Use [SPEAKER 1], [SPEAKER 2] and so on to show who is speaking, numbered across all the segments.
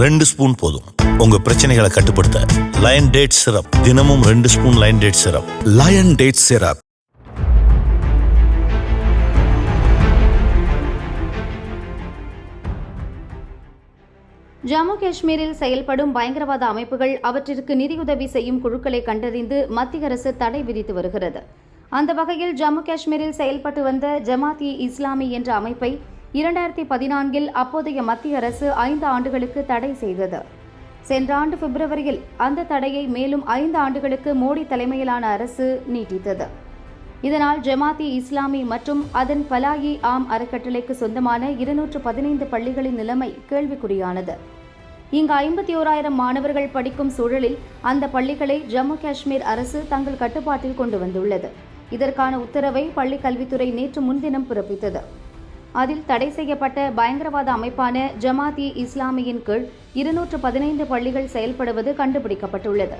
[SPEAKER 1] ரெண்டு ஸ்பூன் போதும். உங்க பிரச்சனைகளை கட்டுப்படுத்த லயன் டேட் சிரப் தினமும் ரெண்டு spoon lion date syrup
[SPEAKER 2] lion date syrup
[SPEAKER 3] Jammu காஷ்மீரில் செயல்படும் பயங்கரவாத அமைப்புகள் அவற்றிற்கு நிதியுதவி செய்யும் குழுக்களை கண்டறிந்து மத்திய அரசு தடை விதித்து வருகிறது. அந்த வகையில் ஜம்மு காஷ்மீரில் செயல்பட்டு வந்த ஜமாத் இ இஸ்லாமி என்ற அமைப்பை இரண்டாயிரத்தி பதினான்கில் அப்போதைய மத்திய அரசு ஐந்து ஆண்டுகளுக்கு தடை செய்தது. சென்ற ஆண்டு பிப்ரவரியில் அந்த தடையை மேலும் ஐந்து ஆண்டுகளுக்கு மோடி தலைமையிலான அரசு நீட்டித்தது. இதனால் ஜமாத்தி இஸ்லாமி மற்றும் அதன் பலாயி ஆம் அறக்கட்டளைக்கு சொந்தமான இருநூற்று பதினைந்து பள்ளிகளின் நிலைமை கேள்விக்குறியானது. இங்கு ஐம்பத்தி ஓராயிரம் மாணவர்கள் படிக்கும் சூழலில் அந்த பள்ளிகளை ஜம்மு காஷ்மீர் அரசு தங்கள் கட்டுப்பாட்டில் கொண்டு வந்துள்ளது. இதற்கான உத்தரவை பள்ளிக் கல்வித்துறை நேற்று முன்தினம் பிறப்பித்தது. அதில் தடை செய்யப்பட்ட பயங்கரவாத அமைப்பான ஜமாத் இ இஸ்லாமியின் கீழ் இருநூற்று பதினைந்து பள்ளிகள் செயல்படுவது கண்டுபிடிக்கப்பட்டுள்ளது.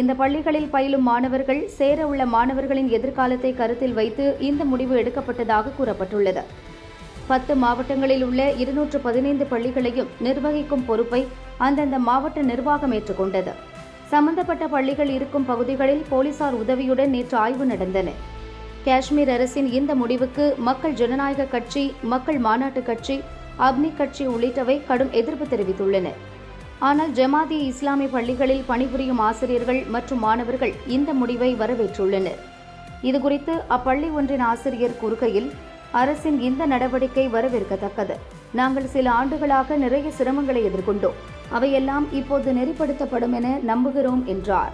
[SPEAKER 3] இந்த பள்ளிகளில் பயிலும் மாணவர்கள் சேர உள்ள மாணவர்களின் எதிர்காலத்தை கருத்தில் வைத்து இந்த முடிவு எடுக்கப்பட்டதாக கூறப்பட்டுள்ளது. பத்து மாவட்டங்களில் உள்ள இருநூற்று பதினைந்து பள்ளிகளையும் நிர்வகிக்கும் பொறுப்பை அந்தந்த மாவட்ட நிர்வாகம் ஏற்றுக்கொண்டது. சம்பந்தப்பட்ட பள்ளிகள் இருக்கும் பகுதிகளில் போலீசார் உதவியுடன் நேற்று ஆய்வு நடந்தன. காஷ்மீர் அரசின் இந்த முடிவுக்கு மக்கள் ஜனநாயக கட்சி மக்கள் மாநாட்டு கட்சி அப்னி கட்சி உள்ளிட்டவை கடும் எதிர்ப்பு தெரிவித்துள்ளன. ஆனால் ஜமாதி இஸ்லாமிய பள்ளிகளில் பணிபுரியும் ஆசிரியர்கள் மற்றும் மாணவர்கள் இந்த முடிவை வரவேற்றுள்ளனர். இதுகுறித்து அப்பள்ளி ஒன்றின் ஆசிரியர் கூறுகையில் அரசின் இந்த நடவடிக்கை வரவேற்கத்தக்கது. நாங்கள் சில ஆண்டுகளாக நிறைய சிரமங்களை எதிர்கொண்டோம். அவையெல்லாம் இப்போது நெறிப்படுத்தப்படும் என நம்புகிறோம் என்றார்.